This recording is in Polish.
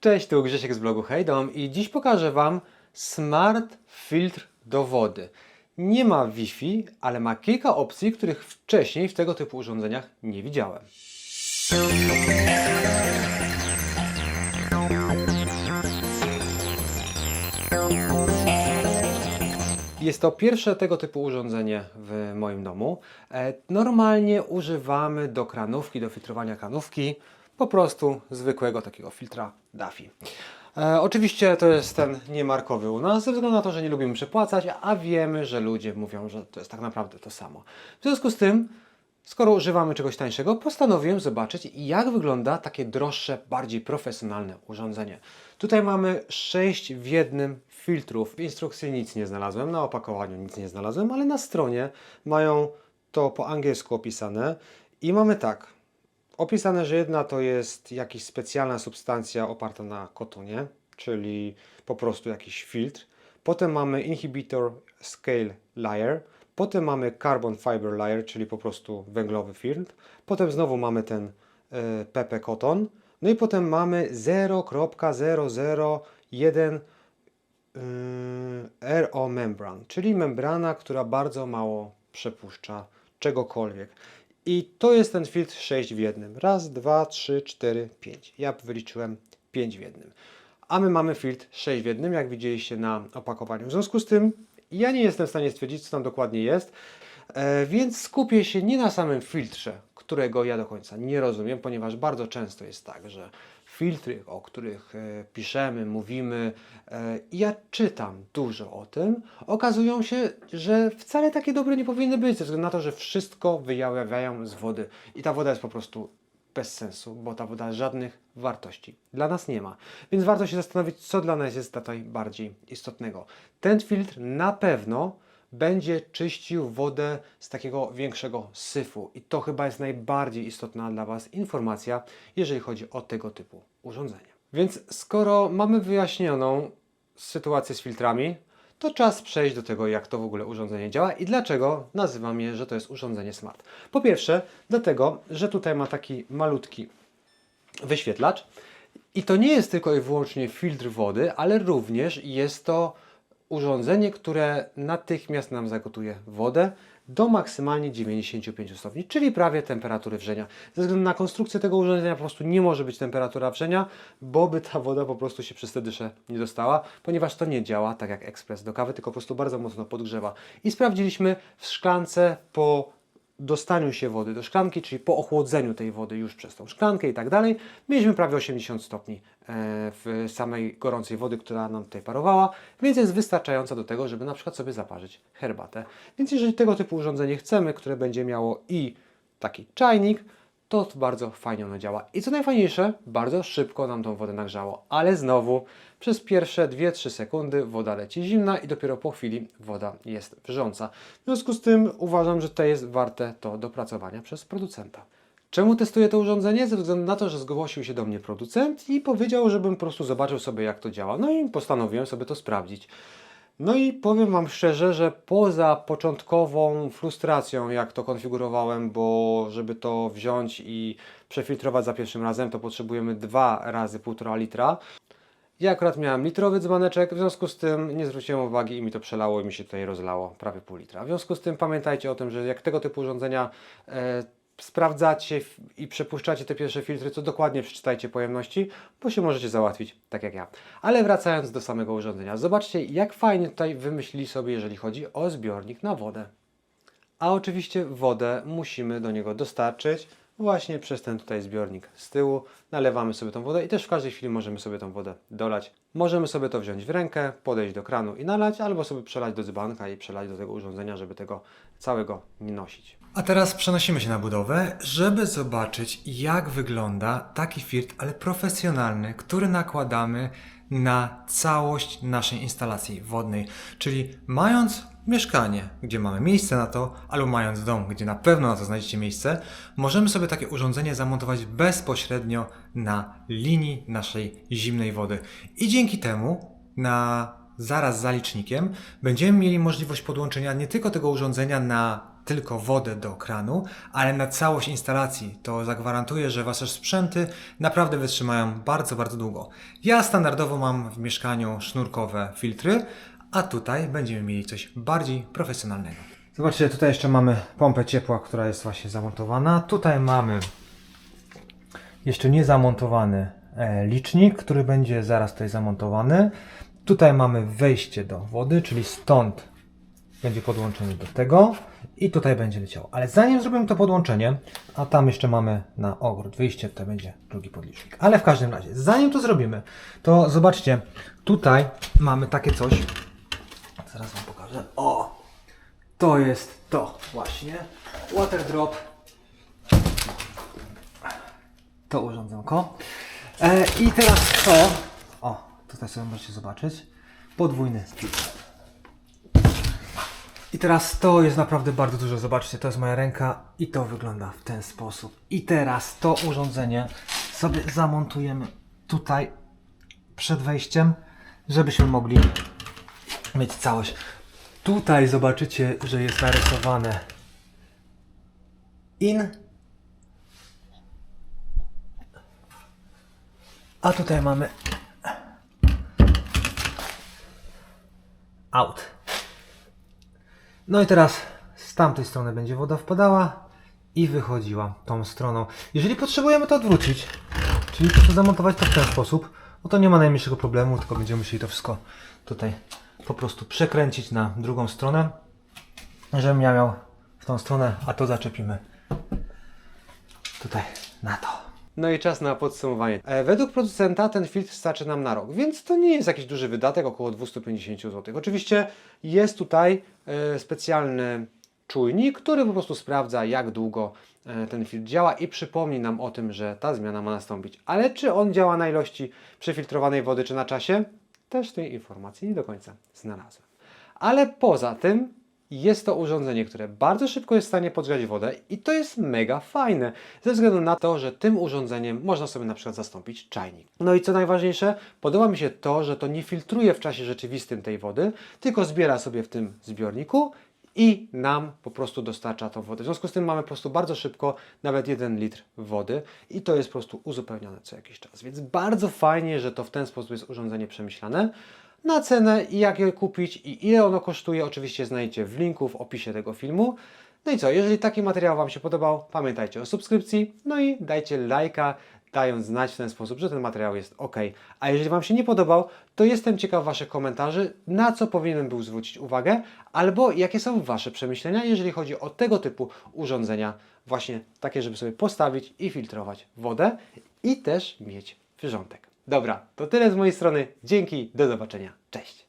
Cześć, tu Grzesiek z blogu Hejdom i dziś pokażę Wam smart filtr do wody. Nie ma Wi-Fi, ale ma kilka opcji, których wcześniej w tego typu urządzeniach nie widziałem. Jest to pierwsze tego typu urządzenie w moim domu. E, Normalnie używamy do kranówki, do filtrowania kranówki po prostu zwykłego takiego filtra Daffy. E, oczywiście to jest ten niemarkowy u nas, ze względu na to, że nie lubimy przepłacać, a wiemy, że ludzie mówią, że to jest tak naprawdę to samo. W związku z tym, skoro używamy czegoś tańszego, postanowiłem zobaczyć, jak wygląda takie droższe, bardziej profesjonalne urządzenie. Tutaj mamy 6 w jednym filtrów. W instrukcji nic nie znalazłem, na opakowaniu nic nie znalazłem, ale na stronie mają to po angielsku opisane i mamy tak. Opisane, że jedna to jest jakaś specjalna substancja oparta na kotonie, czyli po prostu jakiś filtr. Potem mamy inhibitor scale layer. Potem mamy carbon fiber layer, czyli po prostu węglowy filtr. Potem znowu mamy ten e, PP koton. No i potem mamy 0.001 yy, RO membran, czyli membrana, która bardzo mało przepuszcza czegokolwiek. I to jest ten filtr 6 w jednym. Raz, dwa, trzy, cztery, pięć. Ja wyliczyłem 5 w jednym. A my mamy filtr 6 w jednym, jak widzieliście na opakowaniu. W związku z tym ja nie jestem w stanie stwierdzić, co tam dokładnie jest, e, więc skupię się nie na samym filtrze, którego ja do końca nie rozumiem, ponieważ bardzo często jest tak, że filtry, o których e, piszemy, mówimy, e, ja czytam dużo o tym, okazują się, że wcale takie dobre nie powinny być, ze względu na to, że wszystko wyjawiają z wody i ta woda jest po prostu bez sensu, bo ta woda żadnych wartości dla nas nie ma. Więc warto się zastanowić, co dla nas jest tutaj bardziej istotnego. Ten filtr na pewno będzie czyścił wodę z takiego większego syfu. I to chyba jest najbardziej istotna dla Was informacja, jeżeli chodzi o tego typu urządzenie. Więc skoro mamy wyjaśnioną sytuację z filtrami, to czas przejść do tego, jak to w ogóle urządzenie działa i dlaczego nazywam je, że to jest urządzenie smart. Po pierwsze, dlatego, że tutaj ma taki malutki wyświetlacz i to nie jest tylko i wyłącznie filtr wody, ale również jest to urządzenie, które natychmiast nam zagotuje wodę do maksymalnie 95 stopni, czyli prawie temperatury wrzenia. Ze względu na konstrukcję tego urządzenia po prostu nie może być temperatura wrzenia, bo by ta woda po prostu się przez te dysze nie dostała, ponieważ to nie działa tak jak ekspres do kawy, tylko po prostu bardzo mocno podgrzewa. I sprawdziliśmy w szklance po dostaniu się wody do szklanki, czyli po ochłodzeniu tej wody już przez tą szklankę i tak dalej, mieliśmy prawie 80 stopni e, w samej gorącej wody, która nam tutaj parowała, więc jest wystarczająca do tego, żeby na przykład sobie zaparzyć herbatę. Więc jeżeli tego typu urządzenie chcemy, które będzie miało i taki czajnik, to bardzo fajnie ono działa. I co najfajniejsze, bardzo szybko nam tą wodę nagrzało, ale znowu przez pierwsze 2-3 sekundy woda leci zimna i dopiero po chwili woda jest wrząca. W związku z tym uważam, że to jest warte to dopracowania przez producenta. Czemu testuję to urządzenie? Ze względu na to, że zgłosił się do mnie producent i powiedział, żebym po prostu zobaczył sobie jak to działa. No i postanowiłem sobie to sprawdzić. No i powiem Wam szczerze, że poza początkową frustracją, jak to konfigurowałem, bo żeby to wziąć i przefiltrować za pierwszym razem, to potrzebujemy dwa razy 1,5 litra. Ja akurat miałem litrowy dzbaneczek, w związku z tym nie zwróciłem uwagi i mi to przelało i mi się tutaj rozlało prawie pół litra. W związku z tym pamiętajcie o tym, że jak tego typu urządzenia e, sprawdzacie i przepuszczacie te pierwsze filtry, to dokładnie przeczytajcie pojemności, bo się możecie załatwić tak jak ja. Ale wracając do samego urządzenia, zobaczcie jak fajnie tutaj wymyślili sobie, jeżeli chodzi o zbiornik na wodę. A oczywiście wodę musimy do niego dostarczyć właśnie przez ten tutaj zbiornik z tyłu. Nalewamy sobie tą wodę i też w każdej chwili możemy sobie tą wodę dolać. Możemy sobie to wziąć w rękę, podejść do kranu i nalać, albo sobie przelać do dzbanka i przelać do tego urządzenia, żeby tego całego nie nosić. A teraz przenosimy się na budowę, żeby zobaczyć, jak wygląda taki filtr, ale profesjonalny, który nakładamy na całość naszej instalacji wodnej. Czyli mając mieszkanie, gdzie mamy miejsce na to, albo mając dom, gdzie na pewno na to znajdziecie miejsce, możemy sobie takie urządzenie zamontować bezpośrednio na linii naszej zimnej wody. I dzięki temu na zaraz za licznikiem będziemy mieli możliwość podłączenia nie tylko tego urządzenia na tylko wodę do kranu, ale na całość instalacji to zagwarantuję, że Wasze sprzęty naprawdę wytrzymają bardzo, bardzo długo. Ja standardowo mam w mieszkaniu sznurkowe filtry, a tutaj będziemy mieli coś bardziej profesjonalnego. Zobaczcie, tutaj jeszcze mamy pompę ciepła, która jest właśnie zamontowana. Tutaj mamy jeszcze nie zamontowany e, licznik, który będzie zaraz tutaj zamontowany. Tutaj mamy wejście do wody, czyli stąd będzie podłączenie do tego i tutaj będzie leciało. Ale zanim zrobimy to podłączenie, a tam jeszcze mamy na ogród wyjście, to będzie drugi podlicznik. Ale w każdym razie, zanim to zrobimy, to zobaczcie, tutaj mamy takie coś. Pokażę. O! To jest to właśnie. Water drop to urządzonko. E, I teraz to. O, tutaj sobie możecie zobaczyć. Podwójny. I teraz to jest naprawdę bardzo dużo. Zobaczcie, to jest moja ręka i to wygląda w ten sposób. I teraz to urządzenie sobie zamontujemy tutaj przed wejściem, żebyśmy mogli mieć całość. Tutaj zobaczycie, że jest narysowane in A tutaj mamy out. No i teraz z tamtej strony będzie woda wpadała i wychodziła tą stroną. Jeżeli potrzebujemy to odwrócić, czyli prostu zamontować to w ten sposób, no to nie ma najmniejszego problemu, tylko będziemy musieli to wszystko tutaj po prostu przekręcić na drugą stronę, żebym ja miał w tą stronę, a to zaczepimy tutaj na to. No i czas na podsumowanie. E, Według producenta ten filtr starczy nam na rok, więc to nie jest jakiś duży wydatek, około 250 zł. Oczywiście jest tutaj e, specjalny czujnik, który po prostu sprawdza, jak długo e, ten filtr działa i przypomni nam o tym, że ta zmiana ma nastąpić. Ale czy on działa na ilości przefiltrowanej wody, czy na czasie? Też tej informacji nie do końca znalazłem. Ale poza tym jest to urządzenie, które bardzo szybko jest w stanie podgrzać wodę i to jest mega fajne, ze względu na to, że tym urządzeniem można sobie na przykład zastąpić czajnik. No i co najważniejsze, podoba mi się to, że to nie filtruje w czasie rzeczywistym tej wody, tylko zbiera sobie w tym zbiorniku i nam po prostu dostarcza tą wodę. W związku z tym mamy po prostu bardzo szybko nawet 1 litr wody i to jest po prostu uzupełniane co jakiś czas. Więc bardzo fajnie, że to w ten sposób jest urządzenie przemyślane. Na cenę i jak je kupić i ile ono kosztuje, oczywiście znajdziecie w linku w opisie tego filmu. No i co, jeżeli taki materiał Wam się podobał, pamiętajcie o subskrypcji, no i dajcie lajka, dając znać w ten sposób, że ten materiał jest ok. A jeżeli Wam się nie podobał, to jestem ciekaw Waszych komentarzy, na co powinienem był zwrócić uwagę, albo jakie są Wasze przemyślenia, jeżeli chodzi o tego typu urządzenia, właśnie takie, żeby sobie postawić i filtrować wodę i też mieć wyrządek. Dobra, to tyle z mojej strony. Dzięki, do zobaczenia. Cześć.